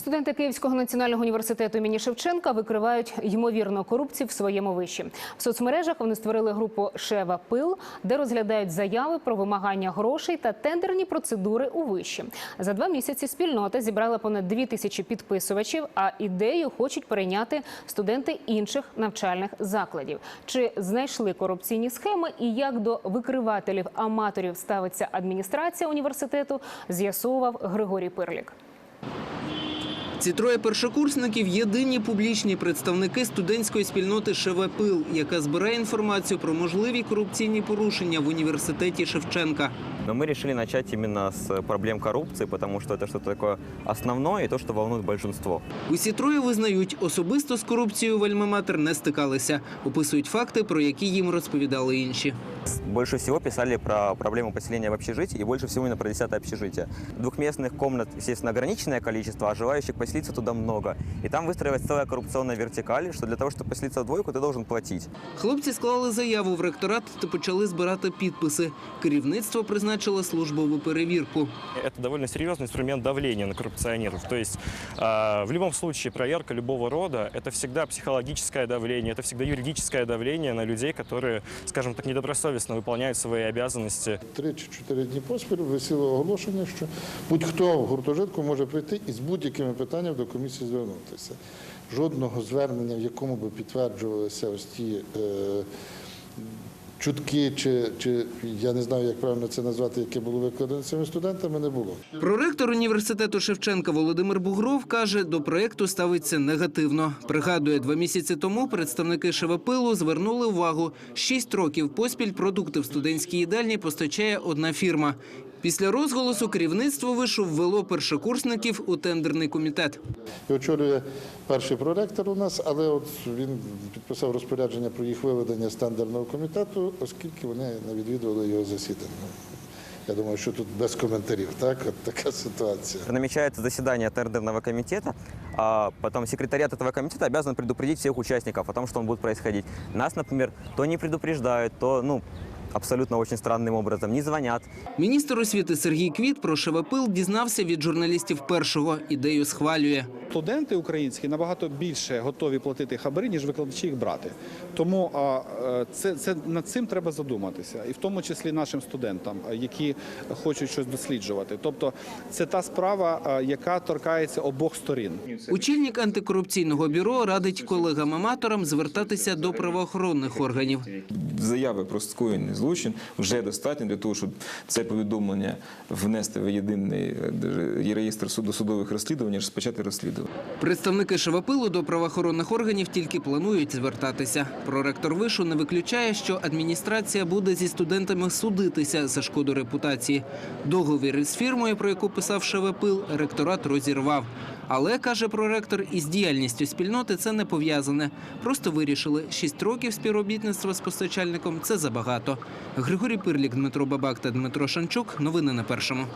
Студенти Київського національного університету імені Шевченка викривають ймовірну корупцію в своєму виші. В соцмережах вони створили групу Шева Пил, де розглядають заяви про вимагання грошей та тендерні процедури у виші. За два місяці спільнота зібрала понад дві тисячі підписувачів, а ідею хочуть перейняти студенти інших навчальних закладів. Чи знайшли корупційні схеми і як до викривателів аматорів ставиться адміністрація університету, з'ясовував Григорій Пирлік. Ці троє першокурсників єдині публічні представники студентської спільноти ШВПИЛ, яка збирає інформацію про можливі корупційні порушення в університеті Шевченка. Но мы решили начать именно с проблем коррупции, потому что это что-то такое основное и то, что волнует большинство. Усі троє визнають, особисто з корупцією в Альма-Матер не стикалися. Описують факти, про які їм розповідали інші. Больше всего писали про проблему поселения в общежитии и больше всего именно про 10 общежитие. Двухместных комнат, естественно, ограниченное количество, а желающих поселиться туда много. И там выстраивается целая коррупционная вертикаль, что для того, чтобы поселиться в двойку, ты должен платить. Хлопці склали заяву в ректорат та почали збирати підписи. Керівництво призначило службову перевірку. Это довольно серьезный инструмент давления на коррупционеров. То есть э, в любом случае проверка любого рода – это всегда психологическое давление, это всегда юридическое давление на людей, которые, скажем так, недобросовестно виконують свої обов'язки. Три чи чотири дні поспіль висіло оголошення, що будь-хто в гуртожитку може прийти і з будь-якими питаннями до комісії звернутися. Жодного звернення, в якому би підтверджувалися ось ті е, чутки, чи, чи я не знаю, як правильно це назвати, яке було викладено цими студентами, не було. Проректор університету Шевченка Володимир Бугров каже, до проекту ставиться негативно. Пригадує, два місяці тому представники Шевапилу звернули увагу. Шість років поспіль продукти в студентській їдальні постачає одна фірма. Після розголосу керівництво вишу ввело першокурсників у тендерний комітет. І очолює перший проректор у нас, але от він підписав розпорядження про їх виведення з тендерного комітету, оскільки вони не відвідували його засідання. Я думаю, що тут без коментарів, так? От така ситуація. Намечается заседание тендерного комитета, а потом секретариат этого комитета обязан предупредить всех участников о том, что он будет происходить. Нас, например, то не предупреждают, то, ну, абсолютно очень странным образом, не звонят. Міністр освіти Сергій Квіт про ШВПИЛ дізнався від журналістів першого. Ідею схвалює. Студенти українські набагато більше готові платити хабарі, ніж викладачі їх брати. Тому а, е, це, це над цим треба задуматися, і в тому числі нашим студентам, які хочуть щось досліджувати. Тобто, це та справа, яка торкається обох сторін. Очільник антикорупційного бюро радить колегам-аматорам звертатися до правоохоронних органів. заяви про скоєний злочин вже достатньо для того, щоб це повідомлення внести в єдиний е, реєстр судових розслідувань, і розпочати розслідування. Представники ШВПИЛу до правоохоронних органів тільки планують звертатися. Проректор вишу не виключає, що адміністрація буде зі студентами судитися за шкоду репутації. Договір із фірмою, про яку писав ШВПИЛ, ректорат розірвав. Але, каже проректор, із діяльністю спільноти це не пов'язане. Просто вирішили, шість років співробітництва з постачальником – це забагато. Григорій Пирлік, Дмитро Бабак та Дмитро Шанчук. Новини на першому.